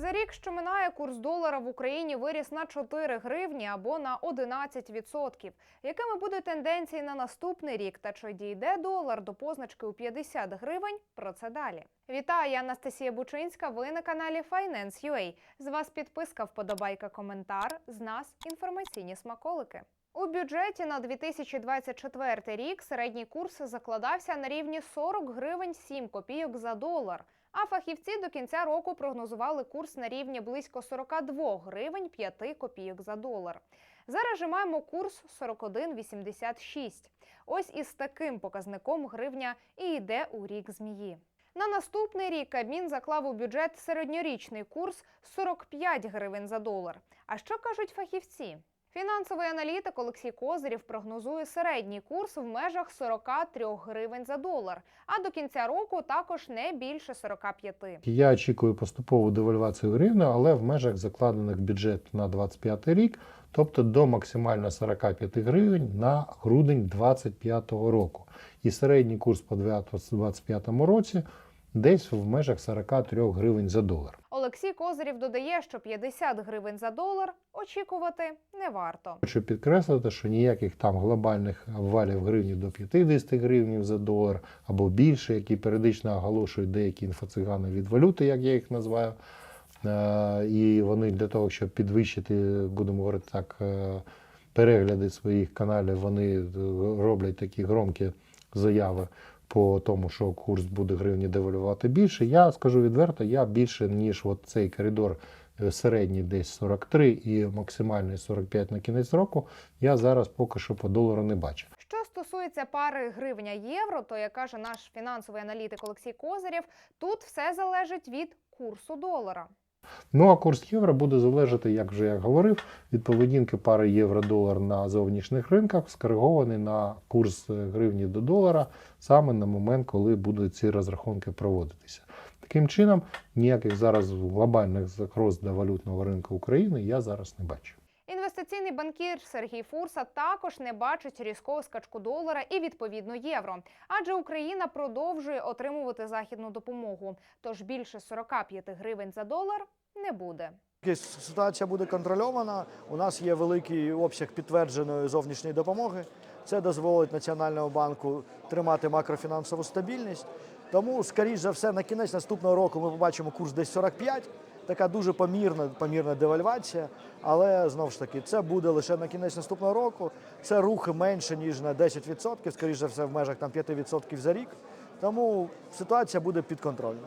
За рік, що минає, курс долара в Україні виріс на 4 гривні або на 11%. Якими будуть тенденції на наступний рік та чи дійде долар до позначки у 50 гривень? Про це далі. Вітаю, Анастасія Бучинська. Ви на каналі Finance.ua. З вас підписка, вподобайка, коментар. З нас інформаційні смаколики. У бюджеті на 2024 рік середній курс закладався на рівні 40 гривень 7 копійок за долар. А фахівці до кінця року прогнозували курс на рівні близько 42 гривень 5 копійок за долар. Зараз же маємо курс 41,86. Ось із таким показником гривня і йде у рік змії. На наступний рік Кабмін заклав у бюджет середньорічний курс 45 гривень за долар. А що кажуть фахівці? Фінансовий аналітик Олексій Козирів прогнозує середній курс в межах 43 гривень за долар, а до кінця року також не більше 45. Я очікую поступову девальвацію гривни, але в межах закладених бюджет на 25 рік, тобто до максимально 45 гривень на грудень 2025 року. І середній курс по 2025 році десь в межах 43 гривень за долар. Олексій Козирів додає, що 50 гривень за долар очікувати не варто. Хочу підкреслити, що ніяких там глобальних обвалів гривні до 50 гривень за долар або більше, які періодично оголошують деякі інфоцигани від валюти, як я їх називаю. Е, І вони для того, щоб підвищити, будемо говорити так, е, перегляди своїх каналів, вони е, роблять такі громкі заяви по тому, що курс буде гривні девалювати більше. Я скажу відверто, я більше, ніж от цей коридор е, середній десь 43 і максимальний 45 на кінець року, я зараз поки що по долару не бачу. Що стосується пари гривня-євро, то як каже наш фінансовий аналітик Олексій Козирєв, тут все залежить від курсу долара. Ну а курс євро буде залежати, як вже я говорив, від поведінки пари євро-долар на зовнішніх ринках, скоригований на курс е, гривні до долара саме на момент, коли будуть ці розрахунки проводитися. Таким чином, ніяких зараз глобальних загроз для валютного ринку України я зараз не бачу. Інвестиційний банкір Сергій Фурса також не бачить різкого скачку долара і відповідно євро, адже Україна продовжує отримувати західну допомогу. Тож більше 45 гривень за долар не буде. Ситуація буде контрольована. У нас є великий обсяг підтвердженої зовнішньої допомоги. Це дозволить Національному банку тримати макрофінансову стабільність. Тому, скоріш за все, на кінець наступного року ми побачимо курс десь 45. Така дуже помірна, помірна девальвація. Але знову ж таки, це буде лише на кінець наступного року. Це рухи менше ніж на 10%, скоріш за все, в межах там 5% за рік. Тому ситуація буде підконтрольна.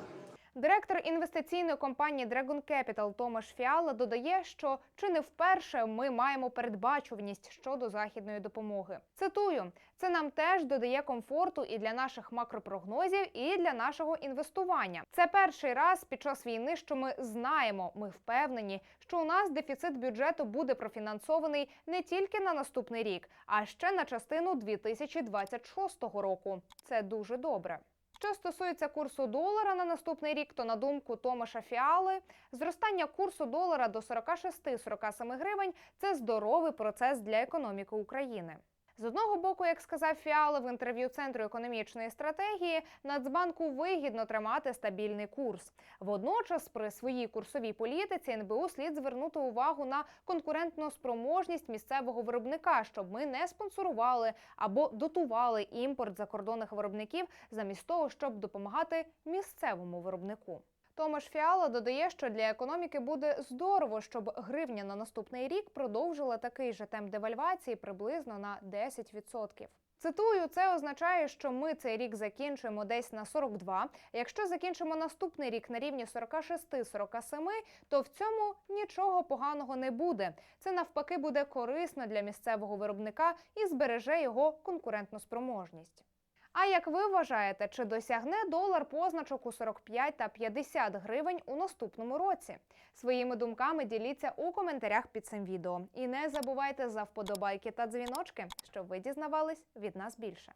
Директор інвестиційної компанії Dragon Capital Томаш Фіала додає, що чи не вперше ми маємо передбачуваність щодо західної допомоги. Цитую: це нам теж додає комфорту і для наших макропрогнозів, і для нашого інвестування. Це перший раз під час війни, що ми знаємо, ми впевнені, що у нас дефіцит бюджету буде профінансований не тільки на наступний рік, а ще на частину 2026 року. Це дуже добре. Що стосується курсу долара на наступний рік, то на думку Томаша Фіали, зростання курсу долара до 46-47 гривень це здоровий процес для економіки України. З одного боку, як сказав Фіала в інтерв'ю Центру економічної стратегії, Нацбанку вигідно тримати стабільний курс. Водночас, при своїй курсовій політиці НБУ слід звернути увагу на конкурентну спроможність місцевого виробника, щоб ми не спонсорували або дотували імпорт закордонних виробників, замість того, щоб допомагати місцевому виробнику. Томаш Фіала додає, що для економіки буде здорово, щоб гривня на наступний рік продовжила такий же темп девальвації приблизно на 10%. Цитую, це означає, що ми цей рік закінчуємо десь на 42. Якщо закінчимо наступний рік на рівні 46-47, то в цьому нічого поганого не буде. Це навпаки буде корисно для місцевого виробника і збереже його конкурентну спроможність. А як ви вважаєте, чи досягне долар позначок у 45 та 50 гривень у наступному році? Своїми думками діліться у коментарях під цим відео. І не забувайте за вподобайки та дзвіночки, щоб ви дізнавались від нас більше.